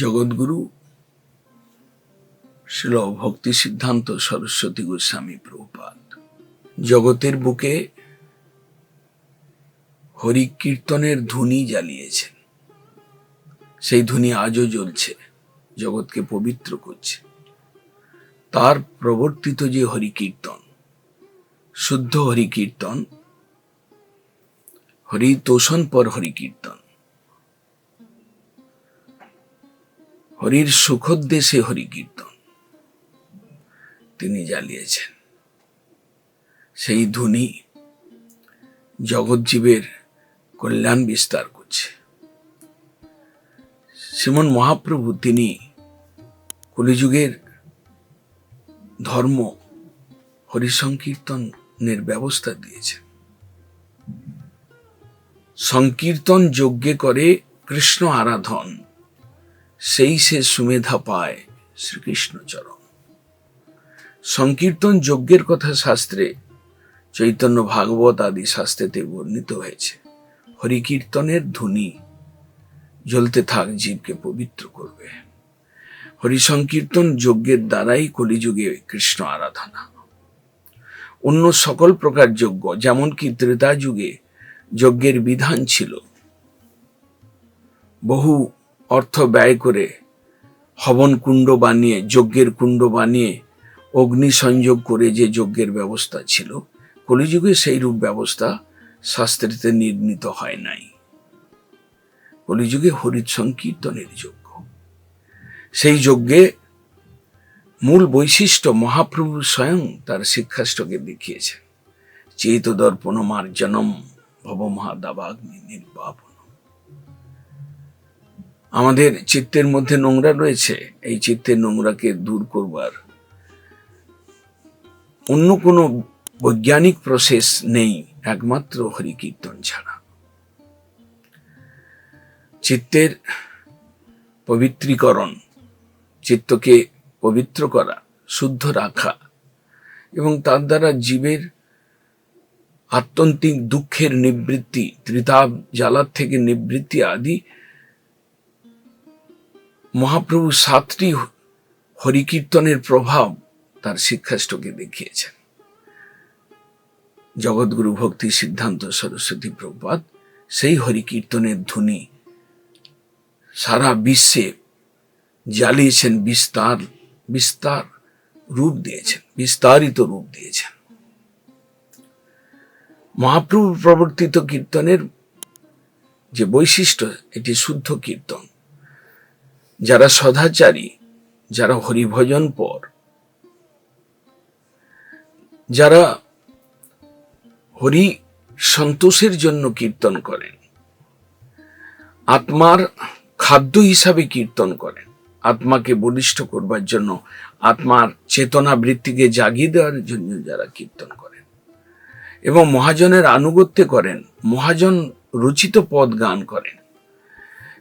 জগৎগুরু শিল ভক্তি সিদ্ধান্ত সরস্বতী গোস্বামী প্রভুপাদ। জগতের বুকে হরি কীর্তনের ধুনি জ্বালিয়েছেন। সেই ধ্বনি আজও জ্বলছে, জগৎকে পবিত্র করছে। তার প্রবর্তিত যে হরি কীর্তন শুদ্ধ হরি কীর্তন হরি তোষণ পর হরি কীর্তন হরির সুখোদ্দেশে হরি কীর্তন তিনি জ্বালিয়েছেন। সেই ধ্বনি জগৎজীবের কল্যাণ বিস্তার করছে। শ্রীমন মহাপ্রভু তিনি কলিযুগের ধর্ম হরিসংকীর্তনের ব্যবস্থা দিয়েছেন। সংকীর্তন যজ্ঞে করে কৃষ্ণ আরাধন সেই সে সুমেধা পায় শ্রীকৃষ্ণ চরণ সংকীর্তন যজ্ঞের কথা শাস্ত্রে চৈতন্য ভাগবত আদি শাস্ত্রেতে বর্ণিত হয়েছে। হরিকীর্তনের ধ্বনি জ্বলতে থাক জীবকে পবিত্র করবে। হরি সংকীর্তন যজ্ঞের দ্বারাই কলিযুগে কৃষ্ণ আরাধনা। অন্য সকল প্রকার যজ্ঞ যেমন কি ত্রেতা যুগে যজ্ঞের বিধান ছিল। বহু অর্থ ব্যয় করে হবন কুণ্ড বানিয়ে, যজ্ঞের কুণ্ড বানিয়ে, অগ্নি সংযোগ করে যে যজ্ঞের ব্যবস্থা ছিল, কলিযুগে সেই রূপ ব্যবস্থা শাস্ত্রীতে নির্মিত হয় নাই। কলিযুগে হরিত সংকীর্তনের যজ্ঞ। সেই যজ্ঞে মূল বৈশিষ্ট্য মহাপ্রভু স্বয়ং তার শিক্ষাষ্টকে দেখিয়েছেন। চেত দর্পণ মার্জনম ভব মহাদাবাগ্নি নির্বাপন আমাদের চিত্তের মধ্যে নোংরা রয়েছে, এই চিত্তের নোংরাকে দূর করবার। অন্য কোনো বৈজ্ঞানিক প্রসেস নেই, একমাত্র হরি কীর্তন ছাড়া। চিত্তের পবিত্রীকরণ, চিত্তকে পবিত্র করা, শুদ্ধ রাখা এবং তার দ্বারা জীবের আত্যন্তিক দুঃখের নিবৃত্তি, ত্রিতাপ, জ্বালার থেকে নিবৃত্তি আদি মহাপ্রভু সাতটি হরিকীর্তনের প্রভাব তার শিক্ষাষ্টকে দেখিয়েছেন। জগৎগুরু ভক্তি সিদ্ধান্ত সরস্বতী প্রপাত সেই হরিকীর্তনের ধ্বনি সারা বিশ্বে জ্বালিয়েছেন, বিস্তার বিস্তার রূপ দিয়েছেন, বিস্তারিত রূপ দিয়েছেন। মহাপ্রভু প্রবর্তিত কীর্তনের যে বৈশিষ্ট্য, এটি শুদ্ধ কীর্তন। যারা সদাচারী, যারা হরিভজন পর। যারা হরি সন্তোষের জন্য কীর্তন করেন। আত্মার খাদ্য হিসাবে কীর্তন করেন। আত্মাকে বলিষ্ঠ করবার জন্য, আত্মার চেতনা বৃত্তিকে জাগিয়ে দেওয়ার জন্য যারা কীর্তন করেন। এবং মহাজনের আনুগত্য করেন, মহাজন রচিত পদ গান করেন।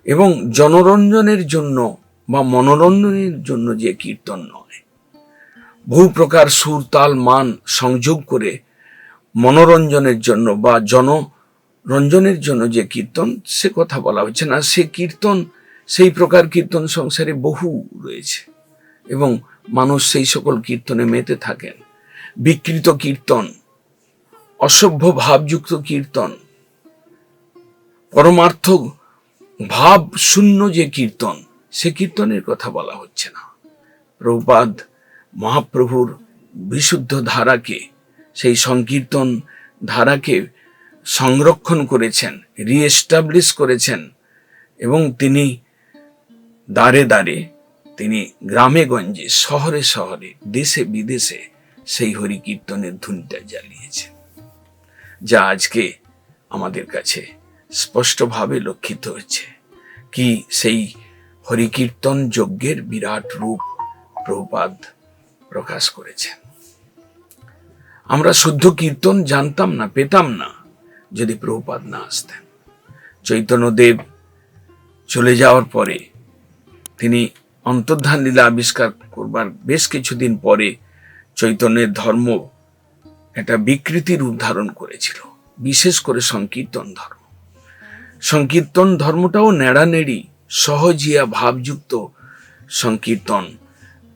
এবং জনরঞ্জনের জন্য বা মনোরঞ্জনের জন্য যে কীর্তন নয়। বহু প্রকার সুর, তাল, মান সংযোগ করে মনোরঞ্জনের জন্য বা জনরঞ্জনের জন্য যে কীর্তন, সে কথা বলা হচ্ছে না। সে কীর্তন, সেই প্রকার কীর্তন সংসারে বহু রয়েছে এবং মানুষ সেই সকল কীর্তনে মেতে থাকেন। বিকৃত কীর্তন, অসভ্য ভাবযুক্ত কীর্তন, পরমার্থ ভাব শূন্য যে কীর্তন, সে কীর্তনের কথা বলা হচ্ছে না। প্রভুপাদ মহাপ্রভুর বিশুদ্ধ ধারাকে, সেই সংকীর্তন ধারাকে সংরক্ষণ করেছেন রিএস্টাবলিশ করেছেন এবং তিনি দাঁড়ে দাঁড়ে তিনি গ্রামে গঞ্জে, শহরে শহরে, দেশে বিদেশে সেই হরি কীর্তনের ধুনটা জ্বালিয়েছেন, যা আজকে আমাদের কাছে স্পষ্টভাবে লক্ষিত হচ্ছে। কি সেই হরিকীর্তন যজ্ঞের বিরাট রূপ প্রভুপাদ প্রকাশ করেছেন আমরা শুদ্ধ কীর্তন জানতাম না, পেতাম না যদি প্রভুপাদ না আসতেন। চৈতন্যদেব চলে যাওয়ার পরে তিনি অন্তর্ধান লীলা আবিষ্কার করবার বেশ কিছুদিন পরে চৈতন্যের ধর্ম একটা বিকৃতি রূপ ধারণ করেছিল, বিশেষ করে সংকীর্তন ধর্ম। সংকীর্তন ধর্মটাও নেড়ানেড়ি, সহজিয়া ভাবযুক্ত সংকীর্তন।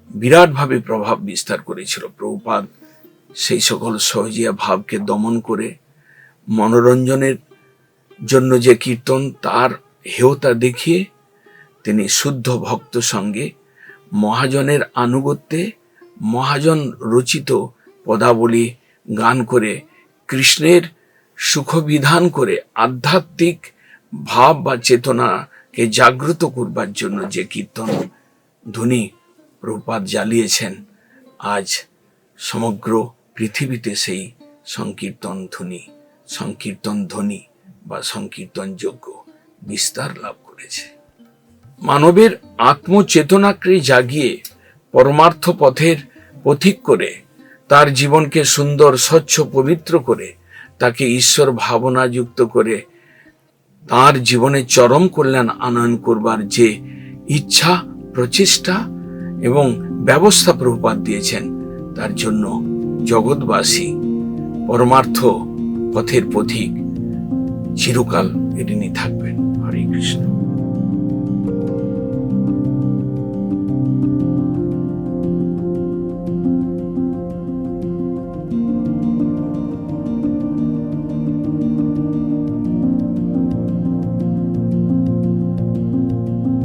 বিরাটভাবে প্রভাব বিস্তার করেছিল প্রভুপাদ। সেই সকল সহজিয়া ভাবকে দমন করে মনোরঞ্জনের জন্য যে কীর্তন, তার হেয়তা দেখিয়ে তিনি শুদ্ধ ভক্ত সঙ্গে মহাজনের আনুগত্যে মহাজন রচিত পদাবলী গান করে কৃষ্ণের সুখবিধান করে আধ্যাত্মিক ভাব বা চেতনাকে জাগ্রত করবার জন্য যে কীর্তন ধ্বনি প্রপাত জ্বালিয়েছেন, আজ সমগ্র পৃথিবীতে সেই সংকীর্তন ধ্বনি সংকীর্তন ধ্বনি বা সংকীর্তন যোগ্য বিস্তার লাভ করেছে। মানবের আত্মচেতনাকে জাগিয়ে পরমার্থ পথের পথিক করে, তার জীবনকে সুন্দর, স্বচ্ছ, পবিত্র করে, তাকে ঈশ্বর ভাবনা যুক্ত করে তার জীবনে চরম কল্যাণ আনয়ন করবার যে ইচ্ছা, প্রচেষ্টা এবং ব্যবস্থা প্রভুপাত দিয়েছেন, তার জন্য জগৎবাসী পরমার্থ পথের পথিক চিরকাল ঋণী থাকবেন। হরে কৃষ্ণ।